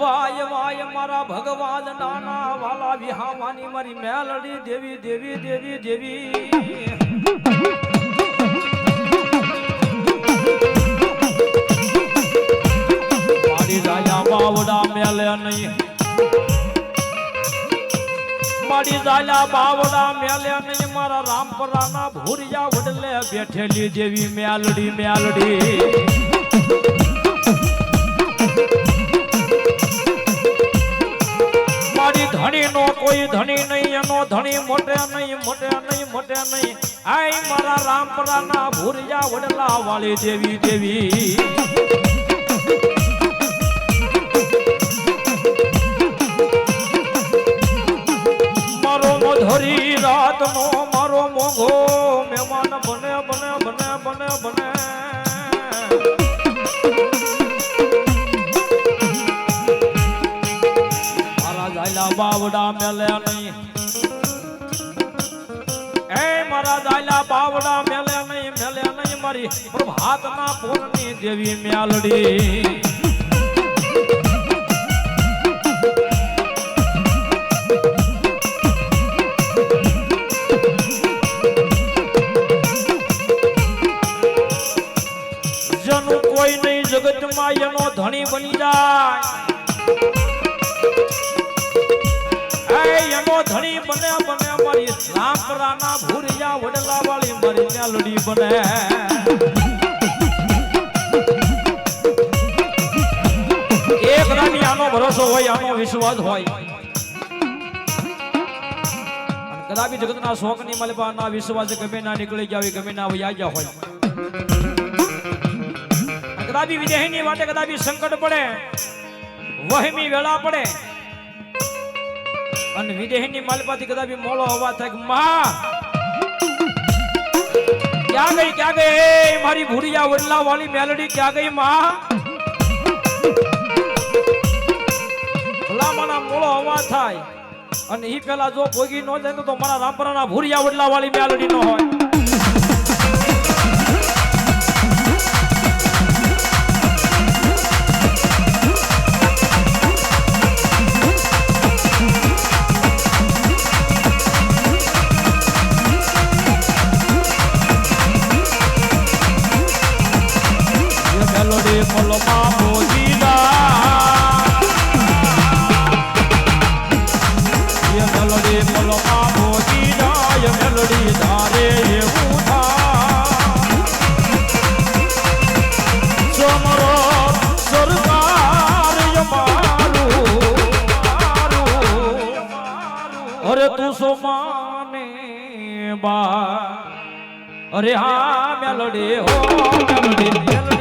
Y Y મારા ભગવાન નાના વાલા વિહાવાની મારી મેલડી દેવી દેવી દેવી દેવી. બાવડા મેલે નહીં. મારી જાલા બાવડા મેલે નહીં. મારા રામપરાના ભૂરિયા વડલે બેઠેલી દેવી મેલડી મેલડી. ધણી નો કોઈ ધણી નહીં, એનો ધણી મોટે નહીં મોટે નહીં મોટે નહીં. આય મારા રામપરાના ભૂરિયા વડલા વાળી દેવી દેવી મારો મધુરી રાતનો મારો મોંઘો જાયલા બાવડા મેલ્યા નહીં. એ મારા જાયલા બાવડા મેલ્યા નહીં મેલ્યા નહીં મારી. પ્રભાતના પૂર્ણની દેવી મેલડી. જગતમાં એનો ધણી બની જાય. ધણી બને બને, મારી રામપરાના ભૂરિયા વડલા વાળી મારી મેલડી બને. એક રાની આનો ભરોસો હોય, આનો વિશ્વાસ હોય. કદાપી જગતના શોખની મલબા ના વિશ્વાસ ગમે ના નીકળી ગયા ગમે ના વયા ગયા હોય. કદાપી વિદેહની વાતે કદાપી સંકટ પડે, વહેમી વેળા પડે. અને વિદેહની માલપાથી કદાપી મોળો હવા થાય મા, ક્યાં ગઈ ક્યાં ગઈ? મારી ભૂરિયા વડલા વાળી મેલડી, ક્યાં ગઈ, માં? ભલામણા મોળો હવા થાય. અને એ પેલા જો ભોગી નો જાય તો મારા રામપરાના ભૂરિયા વડલા વાળી મેલડી ન હોય. તું સો માને બા અરે હા મેલડે હો મેલડે મેલડે.